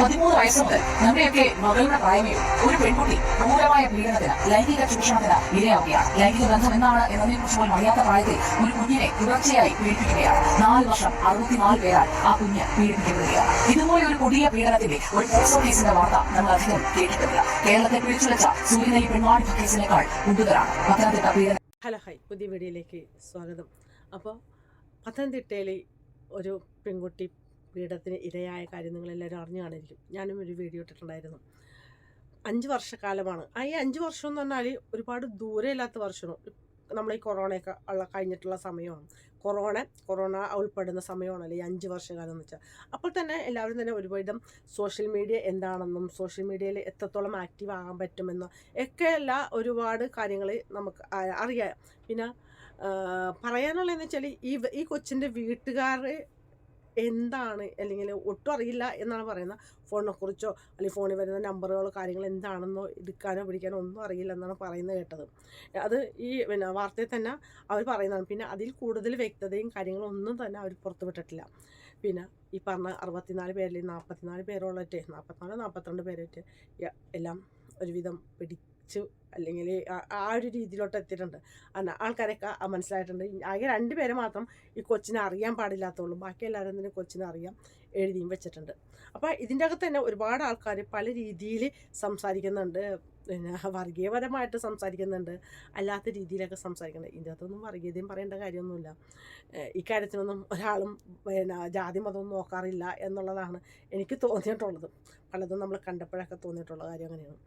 പതിമൂന്ന് വയസ്സ് നമ്മുടെയൊക്കെ മകളുടെ പ്രായമേ ഒരു പെൺകുട്ടി ക്രൂരമായ പീഡനത്തിന് ലൈംഗിക ചൂഷണത്തിന് ഇരയാവുകയാണ്. ലൈംഗിക ബന്ധം എന്നാണ് എന്നതിനെ കുറിച്ച് പോലും അറിയാത്ത പ്രായത്തിൽ ഒരു കുഞ്ഞിനെ തുടർച്ചയായി പീഡിപ്പിക്കുകയാണ്. നാല് വർഷം അറുപത്തിനാല് പേരാൽ ആ കുഞ്ഞ് പീഡിപ്പിക്കപ്പെടുകയാണ്. ഇതുപോലെ ഒരു കൊടിയ പീഡനത്തിന്റെ ഒരു പോക്സോ കേസിന്റെ വാർത്ത നമ്മൾ അധികം കേട്ടിട്ടില്ല. കേരളത്തെ പിടിച്ചുലച്ച സൂര്യനെലി പെൺവാണിഭ കേസിനേക്കാൾ കൂടുതലാണ് പത്തനംതിട്ട പീഡന ഹലോ ഹൈ പുതിയ വീഡിയോയിലേക്ക് സ്വാഗതം. അപ്പോൾ പത്തനംതിട്ടയിൽ ഒരു പെൺകുട്ടി പീഡനത്തിന് ഇരയായ കാര്യം നിങ്ങളെല്ലാവരും അറിഞ്ഞു കാണിരിക്കും. ഞാനും ഒരു വീഡിയോ ഇട്ടിട്ടുണ്ടായിരുന്നു. അഞ്ച് വർഷക്കാലമാണ്. ആ ഈ അഞ്ച് വർഷം എന്ന് പറഞ്ഞാൽ ഒരുപാട് ദൂരെ ഇല്ലാത്ത വർഷമാണ്. നമ്മൾ ഈ കൊറോണയൊക്കെ ഉള്ള കഴിഞ്ഞിട്ടുള്ള സമയമാണ്. കൊറോണ കൊറോണ ഉൾപ്പെടുന്ന സമയമാണല്ലോ ഈ അഞ്ച് വർഷകാലം എന്ന് വെച്ചാൽ. അപ്പോൾ തന്നെ എല്ലാവരും തന്നെ ഒരുപാട് സോഷ്യൽ മീഡിയ എന്താണെന്നും സോഷ്യൽ മീഡിയയിൽ എത്രത്തോളം ആക്റ്റീവ് ആകാൻ പറ്റുമെന്നും ഒക്കെയല്ല ഒരുപാട് കാര്യങ്ങൾ നമുക്ക് അറിയാം. പിന്നെ പറയാനുള്ളതെന്ന് വെച്ചാൽ ഈ ഈ കൊച്ചിന്റെ വീട്ടുകാർ എന്താണ് അല്ലെങ്കിൽ ഒട്ടും അറിയില്ല എന്നാണ് പറയുന്നത്. ഫോണിനെ കുറിച്ചോ അല്ലെങ്കിൽ ഫോണിൽ വരുന്ന നമ്പറുകളോ കാര്യങ്ങൾ എന്താണെന്നോ എടുക്കാനോ പിടിക്കാനോ ഒന്നും അറിയില്ല എന്നാണ് പറയുന്നത് കേട്ടത്. അത് ഈ പിന്നെ വാർത്തയിൽ തന്നെ അവർ പറയുന്നതാണ്. പിന്നെ അതിൽ കൂടുതൽ വ്യക്തതയും കാര്യങ്ങളും ഒന്നും തന്നെ അവർ പുറത്തുവിട്ടിട്ടില്ല പിന്നെ ഈ പറഞ്ഞ അറുപത്തിനാല് പേരിൽ നാൽപ്പത്തിനാല് പേരോളറ്റ് നാൽപ്പത്തിനാല് നാൽപ്പത്തിരണ്ട് പേരേറ്റ് എല്ലാം ഒരുവിധം പിടിച്ചു അല്ലെങ്കിൽ ആ- ഒരു രീതിയിലോട്ട് എത്തിയിട്ടുണ്ട്. ആൾക്കാരൊക്കെ മനസ്സിലായിട്ടുണ്ട്. ആകെ രണ്ട് പേരെ മാത്രം ഈ കൊച്ചിനെ അറിയാൻ പാടില്ലാത്തുള്ളൂ ബാക്കി എല്ലാവരും തന്നെ കൊച്ചിനെ അറിയാം എഴുതിയും വെച്ചിട്ടുണ്ട്. അപ്പോൾ ഇതിന്റെ അകത്ത് തന്നെ ഒരുപാട് ആൾക്കാർ പല രീതിയിൽ സംസാരിക്കുന്നുണ്ട്. പിന്നെ വർഗീയപരമായിട്ട് സംസാരിക്കുന്നുണ്ട്. അല്ലാത്ത രീതിയിലൊക്കെ സംസാരിക്കുന്നുണ്ട്. ഇതിന്റെ അകത്തൊന്നും വർഗീയതയും പറയേണ്ട കാര്യമൊന്നുമില്ല. ഇക്കാര്യത്തിനൊന്നും ഒരാളും പിന്നെ ജാതി മതവും നോക്കാറില്ല എന്നുള്ളതാണ് എനിക്ക് തോന്നിയിട്ടുള്ളത്. പലതും നമ്മൾ കണ്ടപ്പോഴൊക്കെ തോന്നിയിട്ടുള്ള കാര്യം അങ്ങനെയാണ്.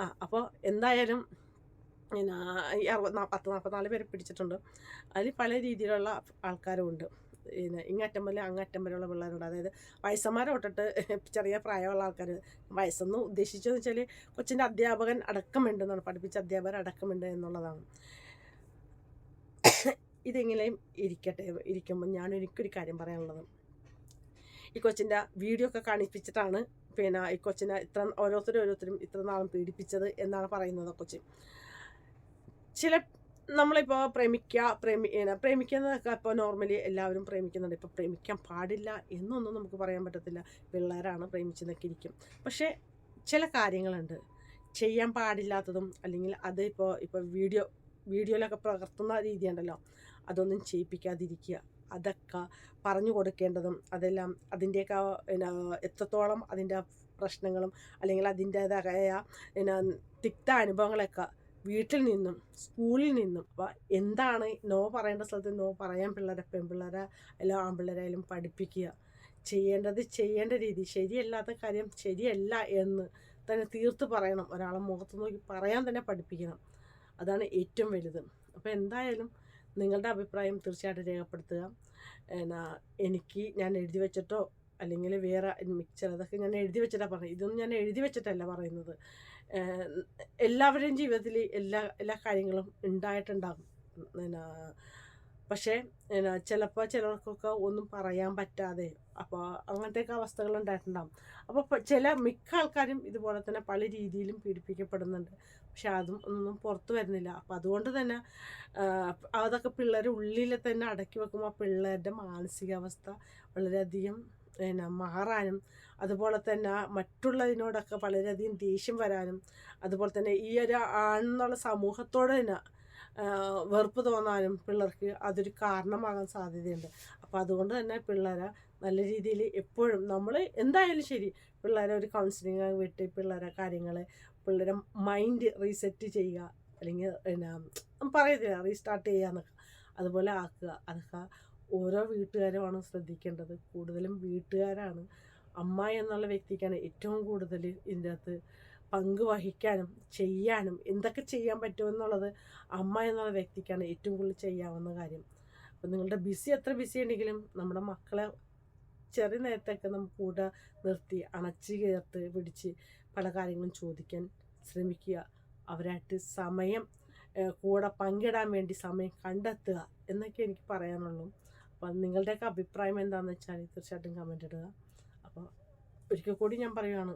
ആ അപ്പോൾ എന്തായാലും പിന്നെ ഈ അറുപത് പത്ത് നാൽപ്പത്തിനാല് പേരെ പിടിച്ചിട്ടുണ്ട്. അതിൽ പല രീതിയിലുള്ള ആൾക്കാരും ഉണ്ട് പിന്നെ ഇങ്ങറ്റം മുതൽ അങ്ങറ്റം വരെയുള്ള പിള്ളേരുണ്ട്. അതായത് വയസ്സന്മാരെ തൊട്ടിട്ട് ചെറിയ പ്രായമുള്ള ആൾക്കാർ. വയസ്സെന്ന് ഉദ്ദേശിച്ചതെന്ന് വെച്ചാൽ കൊച്ചിന്റെ അധ്യാപകൻ അടക്കമുണ്ടെന്നാണ് പഠിപ്പിച്ച അധ്യാപകൻ അടക്കമുണ്ട് എന്നുള്ളതാണ്. ഇതെങ്ങനെയും ഇരിക്കട്ടെ ഇരിക്കുമ്പോൾ ഞാൻ എനിക്കൊരു കാര്യം പറയാനുള്ളത്. ഈ കൊച്ചിന്റെ വീഡിയോ ഒക്കെ കാണിപ്പിച്ചിട്ടാണ് പിന്നെ ഈ കൊച്ചിനെ ഇത്ര ഓരോരുത്തരും ഓരോരുത്തരും ഇത്ര നാളും പീഡിപ്പിച്ചത് എന്നാണ് പറയുന്നത് കൊച്ചി. ചില നമ്മളിപ്പോൾ പ്രേമിക്കുക പ്രേമി പ്രേമിക്കുന്നതൊക്കെ ഇപ്പോൾ നോർമലി എല്ലാവരും പ്രേമിക്കുന്നുണ്ട്. ഇപ്പോൾ പ്രേമിക്കാൻ പാടില്ല എന്നൊന്നും നമുക്ക് പറയാൻ പറ്റത്തില്ല. പിള്ളേരാണ് പ്രേമിച്ചെന്നൊക്കെ ഇരിക്കും. പക്ഷേ ചില കാര്യങ്ങളുണ്ട്. ചെയ്യാൻ പാടില്ലാത്തതും അല്ലെങ്കിൽ അത് ഇപ്പോൾ ഇപ്പോൾ വീഡിയോ വീഡിയോയിലൊക്കെ പകർത്തുന്ന രീതിയുണ്ടല്ലോ. അതൊന്നും ചെയ്യിപ്പിക്കാതിരിക്കുക. അതൊക്കെ പറഞ്ഞു കൊടുക്കേണ്ടതും അതെല്ലാം അതിന്റെയൊക്കെ പിന്നെ എത്രത്തോളം അതിന്റെ പ്രശ്നങ്ങളും അല്ലെങ്കിൽ അതിന്റേതായ പിന്നെ തിക്ത അനുഭവങ്ങളൊക്കെ വീട്ടിൽ നിന്നും സ്കൂളിൽ നിന്നും എന്താണ് നോ പറയേണ്ട സ്ഥലത്ത് നോ പറയാൻ പിള്ളേരെ പെൺപിള്ളേരെ എല്ലാ ആൺപിള്ളേരായാലും പഠിപ്പിക്കുക. ചെയ്യേണ്ടത് ചെയ്യേണ്ട രീതി ശരിയല്ലാത്ത കാര്യം ശരിയല്ല എന്ന് തന്നെ തീർത്ത് പറയണം. ഒരാളെ മുഖത്ത് നോക്കി പറയാൻ തന്നെ പഠിപ്പിക്കണം. അതാണ് ഏറ്റവും വലുത്. അപ്പോൾ എന്തായാലും നിങ്ങളുടെ അഭിപ്രായം തീർച്ചയായിട്ടും രേഖപ്പെടുത്തുക. എന്നാ എനിക്ക് ഞാൻ എഴുതി വെച്ചിട്ടോ അല്ലെങ്കിൽ വേറെ മിക്സർ അതൊക്കെ ഞാൻ എഴുതി വെച്ചിട്ടാണ് പറയുന്നത് ഇതൊന്നും ഞാൻ എഴുതി വെച്ചിട്ടല്ല പറയുന്നത്. എല്ലാവരുടെയും ജീവിതത്തിൽ എല്ലാ എല്ലാ കാര്യങ്ങളും ഉണ്ടായിട്ടുണ്ടാകും. എന്നാ പക്ഷേ എന്നാ ചിലപ്പോൾ ചിലർക്കൊക്കെ ഒന്നും പറയാൻ പറ്റാതെ അപ്പോൾ അങ്ങനത്തെയൊക്കെ അവസ്ഥകൾ ഉണ്ടായിട്ടുണ്ടാകും. അപ്പോൾ ചില മിക്ക ആൾക്കാരും ഇതുപോലെ തന്നെ പല രീതിയിലും പീഡിപ്പിക്കപ്പെടുന്നുണ്ട്. പക്ഷെ അതും ഒന്നും പുറത്തു വരുന്നില്ല. അപ്പോൾ അതുകൊണ്ട് തന്നെ അതൊക്കെ പിള്ളേർ ഉള്ളിൽ തന്നെ അടക്കി വെക്കുമ്പോൾ ആ പിള്ളേരുടെ മാനസികാവസ്ഥ വളരെയധികം പിന്നെ മാറാനും അതുപോലെ തന്നെ മറ്റുള്ളതിനോടൊക്കെ വളരെയധികം ദേഷ്യം വരാനും അതുപോലെ തന്നെ ഈ ഒരു ആണെന്നുള്ള സമൂഹത്തോട് തന്നെ വെറുപ്പ് തോന്നാനും പിള്ളേർക്ക് അതൊരു കാരണമാകാൻ സാധ്യതയുണ്ട്. അപ്പോൾ അതുകൊണ്ട് തന്നെ പിള്ളേരെ നല്ല രീതിയിൽ എപ്പോഴും നമ്മൾ എന്തായാലും ശരി പിള്ളേരെ ഒരു കൗൺസിലിംഗ് വിട്ട് പിള്ളേരെ കാര്യങ്ങൾ പിള്ളേരെ മൈൻഡ് റീസെറ്റ് ചെയ്യുക അല്ലെങ്കിൽ പിന്നെ പറയത്തില്ല റീസ്റ്റാർട്ട് ചെയ്യുക എന്നൊക്കെ. അതുപോലെ ആക്കുക അതൊക്കെ ഓരോ വീട്ടുകാരുമാണ് ശ്രദ്ധിക്കേണ്ടത്. കൂടുതലും വീട്ടുകാരാണ്. അമ്മ എന്നുള്ള വ്യക്തിക്കാണ് ഏറ്റവും കൂടുതൽ ഇതിന്റെ അകത്ത് പങ്ക് വഹിക്കാനും ചെയ്യാനും എന്തൊക്കെ ചെയ്യാൻ പറ്റുമെന്നുള്ളത് അമ്മ എന്നുള്ള വ്യക്തിക്കാണ് ഏറ്റവും കൂടുതൽ ചെയ്യാവുന്ന കാര്യം. അപ്പം നിങ്ങളുടെ ബിസി എത്ര ബിസി ഉണ്ടെങ്കിലും നമ്മുടെ മക്കളെ ചെറിയ നേരത്തൊക്കെ നമുക്ക് കൂടെ നിർത്തി അണച്ച് ചേർത്ത് പിടിച്ച് പല കാര്യങ്ങളും ചോദിക്കാൻ ശ്രമിക്കുക. അവരായിട്ട് സമയം കൂടെ പങ്കിടാൻ വേണ്ടി സമയം കണ്ടെത്തുക എന്നൊക്കെ എനിക്ക് പറയാനുള്ളൂ. അപ്പം നിങ്ങളുടെയൊക്കെ അഭിപ്രായം എന്താണെന്ന് വെച്ചാൽ തീർച്ചയായിട്ടും കമന്റ് ഇടുക. അപ്പോൾ ഒരിക്കൽ കൂടി ഞാൻ പറയുകയാണ്